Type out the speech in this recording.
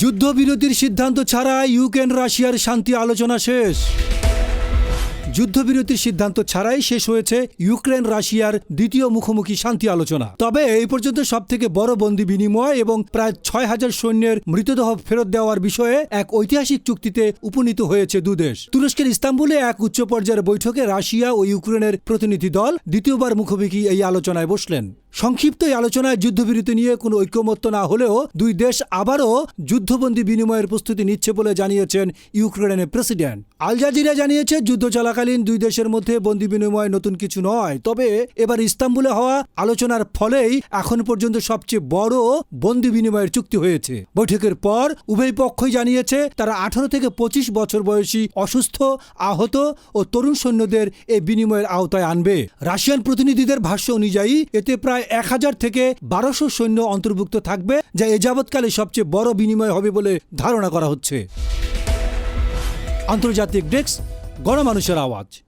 যুদ্ধবিরতির সিদ্ধান্ত ছাড়া ইউক্রেন রাশিয়ার শান্তি আলোচনা শেষ। যুদ্ধবিরতির সিদ্ধান্ত ছাড়াই শেষ হয়েছে ইউক্রেন রাশিয়ার দ্বিতীয় মুখোমুখি শান্তি আলোচনা। তবে এই পর্যন্ত সব থেকে বড় বন্দি বিনিময় এবং প্রায় ছয় হাজার সৈন্যের মৃতদেহ ফেরত দেওয়ার বিষয়ে এক ঐতিহাসিক চুক্তিতে উপনীত হয়েছে দুদেশ তুরস্কের ইস্তাম্বুলে এক উচ্চ পর্যায়ের বৈঠকে রাশিয়া ও ইউক্রেনের প্রতিনিধি দল দ্বিতীয়বার মুখোমুখি এই আলোচনায় বসলেন। সংক্ষিপ্ত এই আলোচনায় যুদ্ধবিরতি নিয়ে কোনো ঐক্যমত্য না হলেও দুই দেশ আবারও যুদ্ধবন্দী বিনিময়ের প্রস্তুতি নিচ্ছে বলে জানিয়েছেন ইউক্রেনের প্রেসিডেন্ট। আল জাজিরা জানিয়েছে, যুদ্ধ চলাকালীন দুই দেশের মধ্যে বন্দি বিনিময় নতুন কিছু নয়। তবে এবার ইস্তাম্বুলে হওয়া আলোচনার ফলেই এখন পর্যন্ত সবচেয়ে বড় বন্দি বিনিময়ের চুক্তি হয়েছে। বৈঠকের পর উভয় পক্ষই জানিয়েছে, তারা আঠারো থেকে পঁচিশ বছর বয়সী অসুস্থ, আহত ও তরুণ সৈন্যদের এই বিনিময়ের আওতায় আনবে। রাশিয়ান প্রতিনিধিদের ভাষ্য অনুযায়ী, এতে প্রায় এক হাজার থেকে বারোশো সৈন্য অন্তর্ভুক্ত থাকবে, যা এ যাবৎকালে সবচেয়ে বড় বিনিময় হবে বলে ধারণা করা হচ্ছে। আন্তর্জাতিক ডেস্ক গণমানুষের আওয়াজ।